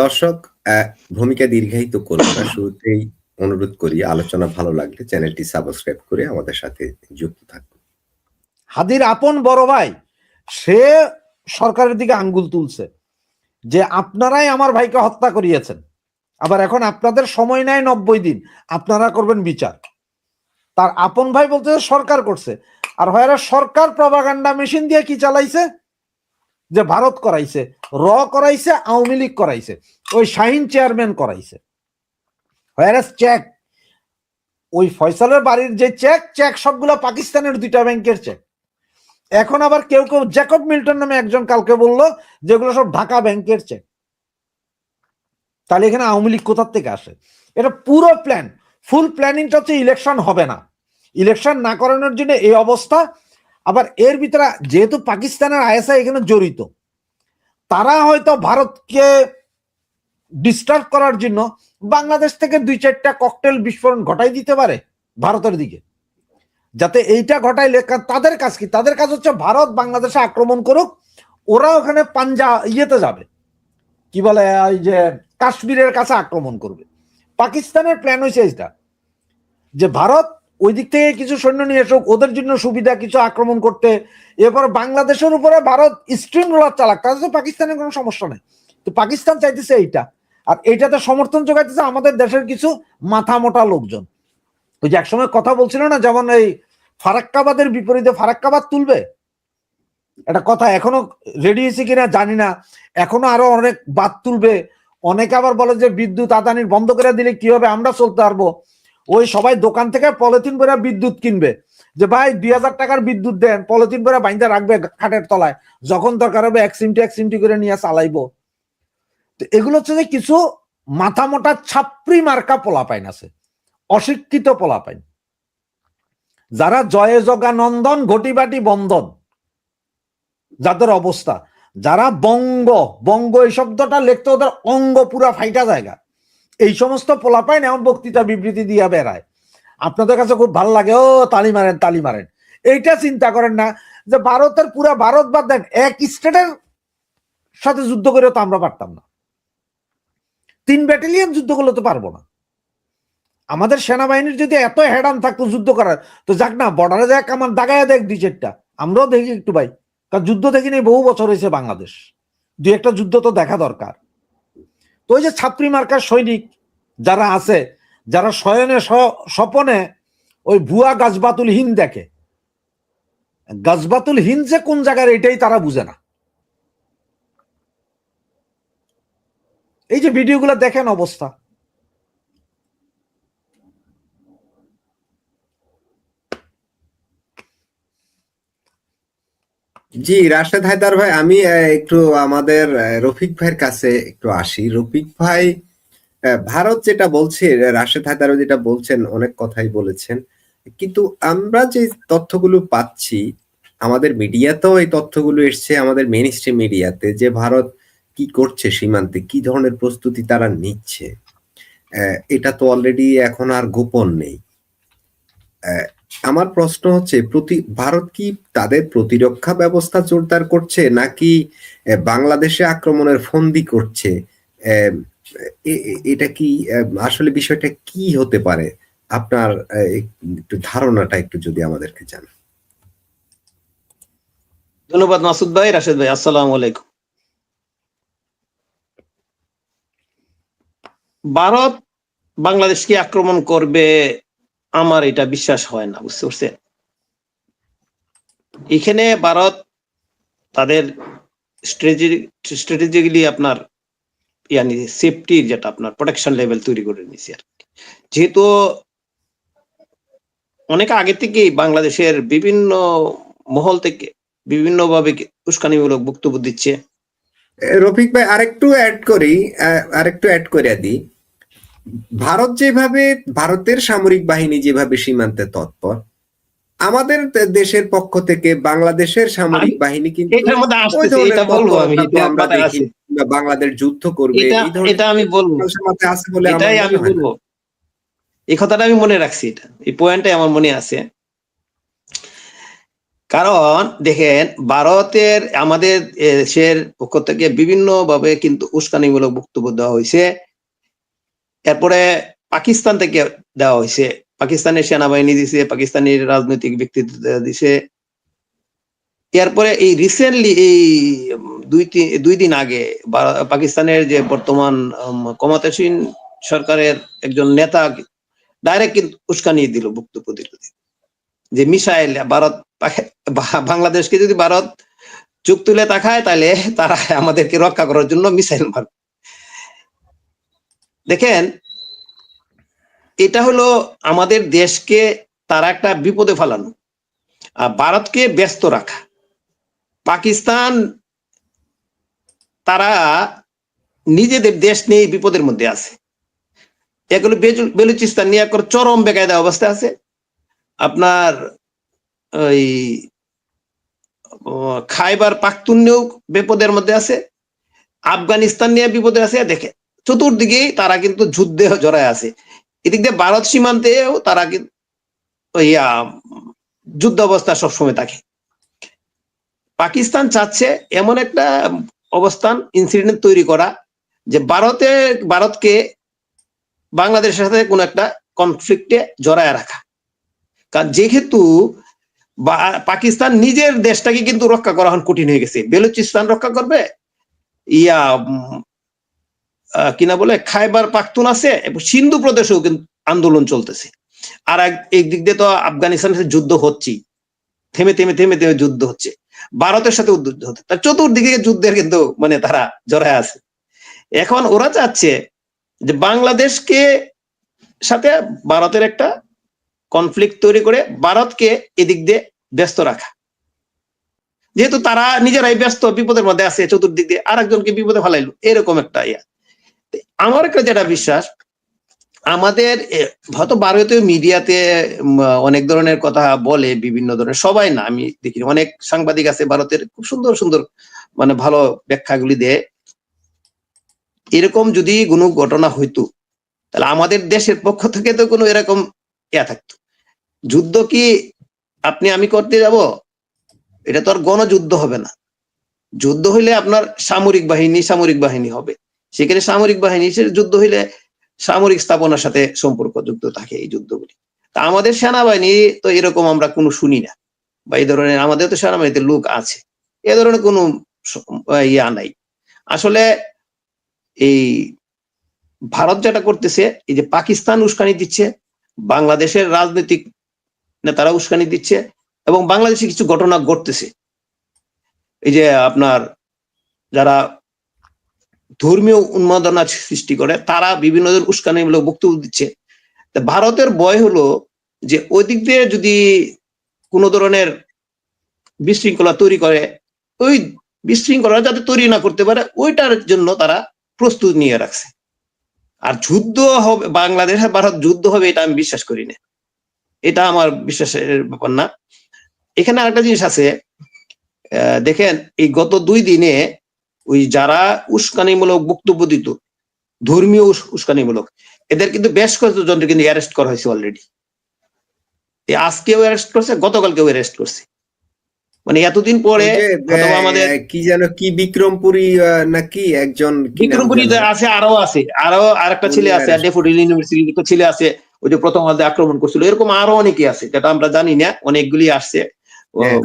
দর্শক ভূমিকা দীর্ঘায়িত করব না। শুরুতেই অনুরোধ করি, আলোচনা ভালো লাগলে চ্যানেলটি সাবস্ক্রাইব করে আমাদের সাথে যুক্ত থাকুন। হাদির আপন বড় ভাই, সে সরকারের দিকে আঙ্গুল তুলছে যে আপনারাই আমার ভাইকে হত্যা করিয়েছেন। আবার এখন আপনাদের সময় নেয় নব্বই দিন, আপনারা করবেন বিচার। তার আপন ভাই বলতে সরকার করছে। আর হয়রা সরকার প্রভাগান্ডা মেশিন দিয়ে কি চালাইছে? যে ভারত করাইছে, র করাইছে, আওয়ামী লীগ করাইছে, ওই শাহিন চেয়ারম্যান করাইছে। চেক ওই ফয়সালের বাড়ির যে চেক চেক সবগুলো পাকিস্তানের দুইটা ব্যাংকের চেক এখন আবার কেউ কেউ জ্যাকব মিল্টন নামে একজন কালকে বলল, যেগুলো সব ঢাকা ব্যাংকের চেক তাহলে এখানে আওয়ামী লীগ কোথার থেকে আসে? এটা পুরো প্ল্যান ফুল প্ল্যানিংটা হচ্ছে ইলেকশন হবে না। ইলেকশন না করানোর জন্য এই অবস্থা আবার এর ভিতরে যেহেতু পাকিস্তানের আইএসআই এখানে জড়িত, তারা হয়তো ভারতকে ডিস্টার্ব করার জন্য বাংলাদেশ থেকে দুই চারটা ককটেল বিস্ফোরণ ঘটাই দিতে পারে ভারতের দিকে। যাতে এইটা ঘটাইলে তাদের কাজ কি? তাদের কাজ হচ্ছে ভারত বাংলাদেশে আক্রমণ করুক, ওরা ওখানে পাঞ্জা ইয়েতে যাবে। কি বলে, এই যে কাশ্মীরের কাছে আক্রমণ করবে। পাকিস্তানের প্ল্যান হয়েছে এটা যে ভারত ওই দিক থেকে কিছু সৈন্য নিয়ে এসুক ওদের জন্য সুবিধা, কিছু আক্রমণ করতে। এরপর বাংলাদেশের উপরে ভারত স্ট্রিম রোলার চালাক তাদের পাকিস্তানের কোনো সমস্যা নেই। তো পাকিস্তান চাইতেছে এইটা। আর এইটাতে সমর্থন যোগাইতেছে আমাদের দেশের কিছু মাথা মোটা লোকজন। ওই যে একসময় কথা বলছিল না, যেমন এই ফারাক্কাবাদের বিপরীতে ফারাক্কাবাদ তুলবে? একটা কথা, এখনও রেডি হয়েছে কিনা জানি না। এখনও আরও অনেক বাদ তুলবে। অনেকে আবার বলে যে বিদ্যুৎ আদানির বন্ধ করে দিলে কি হবে? আমরা চলতে পারব। ওই সবাই দোকান থেকে পলিথিন করে বিদ্যুৎ কিনবে। যে ভাই, দুই হাজার টাকার বিদ্যুৎ দেন, পলিথিন করে বাইন্দা রাখবে খাটের তলায়। যখন দরকার হবে এক সিমটি এক সিমটি করে নিয়ে চালাইবো। তো এগুলো হচ্ছে যে কিছু মাথা মোটা ছাপড়ি মার্কা পোলাপাইন আছে। অশিক্ষিত পোলাপাইন। যারা জয়ে জগা নন্দন ঘটিবাটি বন্ধন যাদের অবস্থা। যারা বঙ্গ বঙ্গ এই শব্দটা লিখতে ওদের অঙ্গ পুরা ফাইটা জায়গা। এই সমস্ত পোলাপাইন এমন বক্তৃতা বিবৃতি দিয়া বেড়ায়। আপনাদের কাছে খুব ভালো লাগে, ও, তালি মারেন তালি মারেন। এইটা চিন্তা করেন না যে ভারতের পুরা ভারত বাদ দেন, এক স্টেটের সাথে যুদ্ধ করেও তো আমরা পারতাম না। তিন ব্যাটালিয়ন যুদ্ধ করলে তো পারব না। আমাদের সেনাবাহিনীর যদি এত হেডান থাকতো যুদ্ধ করার, তো যাক না বর্ডারে দেখ আমার দাগায় দেখ দুই চারটা। আমরাও দেখি একটু ভাই, কারণ যুদ্ধ দেখিনি, বহু বছর হয়েছে বাংলাদেশ। দুই একটা যুদ্ধ তো দেখা দরকার। তো ওই যে ছাত্রী মার্কার সৈনিক যারা আছে, যারা শয়নে স্বপনে ওই ভুয়া গাছবাতুল হিন দেখে। গাছবাতুল হিন যে কোন জায়গার এটাই তারা বুঝে না। এই যে ভিডিওগুলো দেখেন অবস্থা। জি, রাশেদ হায়দার ভাই, আমি একটু আমাদের রফিক ভাইয়ের কাছে একটু আসি। রফিক ভাই ভারত যেটা বলছে রাশেদ হায়দারও যেটা বলছেন, অনেক কথাই বলেছেন। কিন্তু আমরা যে তথ্যগুলো পাচ্ছি, আমাদের মিডিয়াতেও এই তথ্যগুলো এসছে, আমাদের মেন মিডিয়াতে, যে ভারত কি করছে সীমান্তে, কি ধরনের প্রস্তুতি তারা নিচ্ছে। এটা তো অলরেডি এখন আর গোপন নেই। আমার প্রশ্ন হচ্ছে, প্রতি, ভারত কি তাদের প্রতিরক্ষা ব্যবস্থা জোরদার করছে, নাকি বাংলাদেশে আক্রমণের ফন্দি করছে? এটা কি আসলে বিষয়টা কি হতে পারে? আপনার একটু ধারণাটা একটু যদি আমাদেরকে জানান। ধন্যবাদ মাসুদ ভাই, রাশেদ ভাই, আসসালামু আলাইকুম। ভারত বাংলাদেশকে আক্রমণ করবে আমার এটা বিশ্বাস হয় না, বুঝতে পারছেন? এখানে ভারত তাদের স্ট্র্যাটেজিক্যালি আপনার ইয়ানি সেফটি যেটা আপনার প্রোটেকশন লেভেল তৈরি করে নিছে আর যেহেতু অনেক আগে থেকেই বাংলাদেশের বিভিন্ন মহল থেকে বিভিন্নভাবে উস্কানিমূলক বক্তব্য দিচ্ছে। রফিক ভাই, আরেকটু অ্যাড করি আরেকটু অ্যাড করে দিই। ভারত যেভাবে ভারতের সামরিক বাহিনী যেভাবে সীমান্তে তৎপর আমাদের দেশের পক্ষ থেকে বাংলাদেশের সামরিক বাহিনী কিন্তু বাংলাদেশ যুদ্ধ করবে এটা এই আমি বলব। আছে বলে আমার এটাই আমি বলব। এই কথাটা আমি মনে রাখছি এটা। এই পয়েন্টটাই আমার মনে আছে। কারণ দেখেন ভারতের আমাদের দেশের পক্ষ থেকে বিভিন্ন ভাবে কিন্তু উস্কানিমূলক বক্তব্য দেওয়া হয়েছে। এরপরে পাকিস্তান থেকে দেওয়া হয়েছে। পাকিস্তানের সেনাবাহিনী দিছে, পাকিস্তানের রাজনৈতিক ব্যক্তিত্ব দিছে। এরপরে এই রিসেন্টলি এই, দুই দুই দিন আগে পাকিস্তানের যে বর্তমান ক্ষমতাসীন সরকারের একজন নেতা ডাইরেক্ট কিন্তু উস্কানি দিল বক্তব্য দিল। যে মিসাইল ভারত, বাংলাদেশকে যদি ভারত তুলে তাকায় তাহলে তারা আমাদেরকে রক্ষা করার জন্য মিসাইল মারবে। দেখেন, এটা হলো আমাদের দেশকে তারা একটা বিপদে ফেলানো, আর ভারতকে ব্যস্ত রাখা। পাকিস্তান, তারা নিজেদের দেশ নিয়ে বিপদের মধ্যে আছে। এগুলো বেলুচিস্তান নিয়ে একবার চরম বেকায়দা অবস্থা আছে। আপনার ওই, খাইবার পাখতুন্নেও বিপদের মধ্যে আছে। আফগানিস্তান নিয়ে বিপদে আছে দেখে চতুর্দিকেই তারা কিন্তু যুদ্ধে জড়ায় আছে। এদিক দিয়ে ভারত সীমান্তেও তারা ওই যুদ্ধ অবস্থা সবসময় থাকে। পাকিস্তান চাচ্ছে এমন একটা অবস্থান ইনসিডেন্ট তৈরি করা, যে ভারতে, ভারতকে বাংলাদেশের সাথে কোনো একটা কনফ্লিক্টে জড়ায় রাখা। কারণ যেহেতু পাকিস্তান নিজের দেশটাকে কিন্তু রক্ষা করা এখন কঠিন হয়ে গেছে। বেলুচিস্তান রক্ষা করবে, ইয়া কিনা বলে, খাইবার পাখতুন আছে, এবং সিন্ধু প্রদেশেও কিন্তু আন্দোলন চলতেছে। আর এক- এক দিক দিয়ে তো আফগানিস্তানের সাথে যুদ্ধ হচ্ছেই। থেমে থেমে থেমে থেমে যুদ্ধ হচ্ছে। ভারতের সাথে যুদ্ধ হচ্ছে। তার চতুর্দিকে যুদ্ধের কিন্তু মানে তারা জড়ায় আছে। এখন ওরা চাচ্ছে যে বাংলাদেশকে সাথে ভারতের একটা কনফ্লিক্ট তৈরি করে ভারতকে এদিক দিয়ে ব্যস্ত রাখা। যেহেতু তারা নিজেরাই ব্যস্ত, বিপদের মধ্যে আছে, চতুর্দিক দিয়ে আর একজনকে বিপদে ফেলাইলো, এরকম একটা ইয়া। আমার একটা যেটা বিশ্বাস, আমাদের হয়তো ভারতীয় মিডিয়াতে অনেক ধরনের কথা বলে বিভিন্ন ধরনের, সবাই না, আমি দেখি অনেক সাংবাদিক আছে ভারতের, খুব সুন্দর সুন্দর মানে ভালো ব্যাখ্যাগুলি দেয়। এরকম যদি কোনো ঘটনা হইতো, তাহলে আমাদের দেশের পক্ষ থেকে তো কোনো এরকম ইয়া থাকতো। যুদ্ধ কি আপনি, আমি করতে যাব? এটা তো আর গণযুদ্ধ হবে না। যুদ্ধ হইলে আপনার সামরিক বাহিনী সামরিক বাহিনী হবে। সেখানে সামরিক বাহিনী যুদ্ধ হইলে সামরিক স্থাপনার সাথে সম্পর্ক যুক্ত থাকে এই যুদ্ধগুলি। তা আমাদের সেনাবাহিনী তো এরকম আমরা কোনো শুনি না, বা এই ধরনের আমাদের তো সেনাবাহিনীতে লোক আছে, এ ধরনের কোনো ইয়া নাই। আসলে এই ভারত যেটা করতেছে, এই যে পাকিস্তান উস্কানি দিচ্ছে, বাংলাদেশের রাজনৈতিক নেতারা উস্কানি দিচ্ছে, এবং বাংলাদেশে কিছু ঘটনা ঘটতেছে। এই যে আপনার যারা ধর্মীয় উন্মাদনা সৃষ্টি করে, তারা বিভিন্ন উস্কানিমূলক বক্তব্য দিচ্ছে। ভারতের বয় হলো যে ওই দিক দিয়ে যদি কোনো ধরনের বিশৃঙ্খলা তৈরি করে, ওই বিশৃঙ্খলা যাতে তৈরি না করতে পারে, ওইটার জন্য তারা প্রস্তুত নিয়ে রাখছে। আর যুদ্ধ হবে, বাংলাদেশ আর ভারত যুদ্ধ হবে, এটা আমি বিশ্বাস করি না। এটা আমার বিশ্বাসের ব্যাপার না। এখানে আরেকটা জিনিস আছে। দেখেন, এই গত দুই দিনে ওই যারা উস্কানিমূলক বক্তব্য দিত ধর্মীয় উস- উস্কানিমূলক এদের কিন্তু বেশ কয়েকজনকে কিন্তু অ্যারেস্ট করা হয়েছে অলরেডি আজকেও অ্যারেস্ট করছে গতকালকেও অ্যারেস্ট করছে। মানে এতদিন পরে আমাদের কি যেন কি বিক্রমপুরী নাকি একজন যেন? আছে আরও আছে আরও আরেকটা ছেলে আছে ডেফোডিল ইউনিভার্সিটির ছেলে আছে ওই যে প্রথম হাতে আক্রমণ করছিল এরকম আরও অনেকে আছে যেটা আমরা জানি না অনেকগুলি আসছে। হ্যাঁ,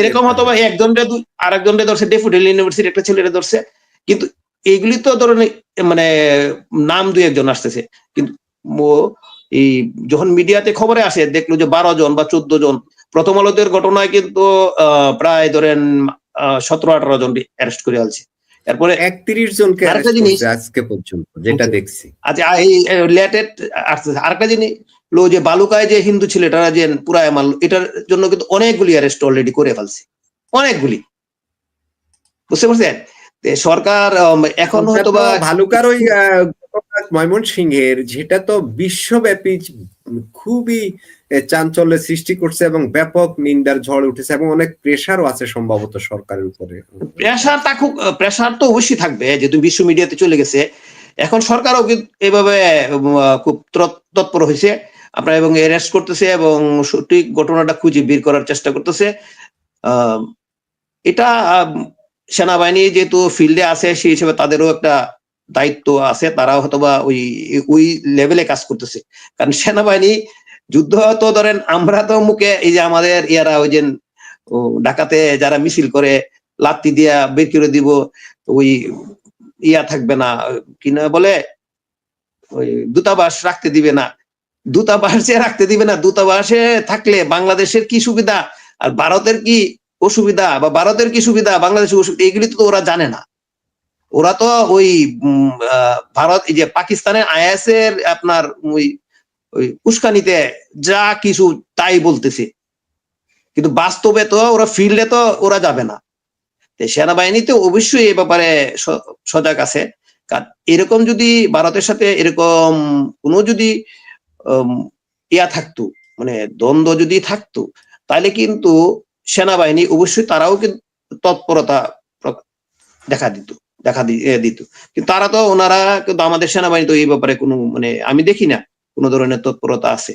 এরকম হয়তো একজনটা আর ধরছে ডেফোডিল ইউনিভার্সিটির একটা ছেলেটা ধরছে। কিন্তু এইগুলি তো ধরেন মানে নাম দুই একজন আসতেছে। কিন্তু এই যখন মিডিয়াতে খবরে আসে দেখল যে বারো জন বা চোদ্দ জন প্রথম আলোদের ঘটনায় কিন্তু আহ, প্রায় ধরেন সতেরো আঠারো জন অ্যারেস্ট করে আছে এরপরে একত্রিশ জনকে আরেকটা জিনিস- আজকে পর্যন্ত যেটা দেখছি। আচ্ছা এই লেটেট আরেকটা জিনিস লো যে বালুকায় যে হিন্দু ছেলেটা যে পুরায় মাল এটার জন্য কিন্তু অনেকগুলি অ্যারেস্ট অলরেডি করে ফেলছে। অনেকগুলি। বুঝতে পারছেন? সরকার এখন হয়তো বা ভালুকার ওই ময়মন সিংহের যেটা তো বিশ্বব্যাপী খুবই চাঞ্চল্যের সৃষ্টি করছে এবং ব্যাপক নিন্দার ঝড় উঠেছে এবং অনেক প্রেশারও আছে সম্ভবত সরকারের উপরে। প্রেশার খুব প্রেশার তো অবশ্যই থাকবে, যেহেতু বিশ্ব মিডিয়াতে চলে গেছে। এখন সরকারও এভাবে খুব তৎ- তৎপর হয়েছে। আপনার এবং অ্যারেস্ট করতেছে এবং সঠিক ঘটনাটা খুঁজে বের করার চেষ্টা করতেছে। এটা সেনাবাহিনী যেহেতু ফিল্ডে আছে, সেই হিসেবে তাদেরও একটা দায়িত্ব আছে তারা হয়তোবা ওই ওই লেভেলে কাজ করতেছে। কারণ সেনাবাহিনী, যুদ্ধ তো ধরেন, আমরা তো মুখে এই যে আমাদের ইয়ারা ওই যে ঢাকাতে যারা মিছিল করে, লাত্তি দিয়া বের করে দিব ওই ইয়া থাকবে না, কি না বলে? ওই দূতাবাস রাখতে দিবে না। দূতাবাসে রাখতে দিবে না, দূতাবাসে থাকলে বাংলাদেশের কি সুবিধা? আর ভারতের কি অসুবিধা? বা ভারতের কি সুবিধা? বাংলাদেশের অসুবিধা? এগুলি তো ওরা জানে না। ওরা তো ওই ভারত, এই যে পাকিস্তানের আইএস এর আপনার ওই ওই উস্কানিতে যা কিছু তাই বলতেছে। কিন্তু বাস্তবে তো ওরা ফিল্ডে তো ওরা যাবে না। সেনাবাহিনীতে অবশ্যই এ ব্যাপারে সজাগ আছে। এরকম যদি ভারতের সাথে এরকম কোনো যদি ইয়া থাকতো মানে দ্বন্দ্ব যদি থাকতো, তাহলে কিন্তু সেনাবাহিনী অবশ্যই তারাও কিন্তু তৎপরতা দেখা দিত। দেখা দিত। কিন্তু তারা তো ওনারা কিন্তু আমাদের সেনাবাহিনী তো এই ব্যাপারে কোনো মানে আমি দেখি না কোনো ধরনের তৎপরতা আছে।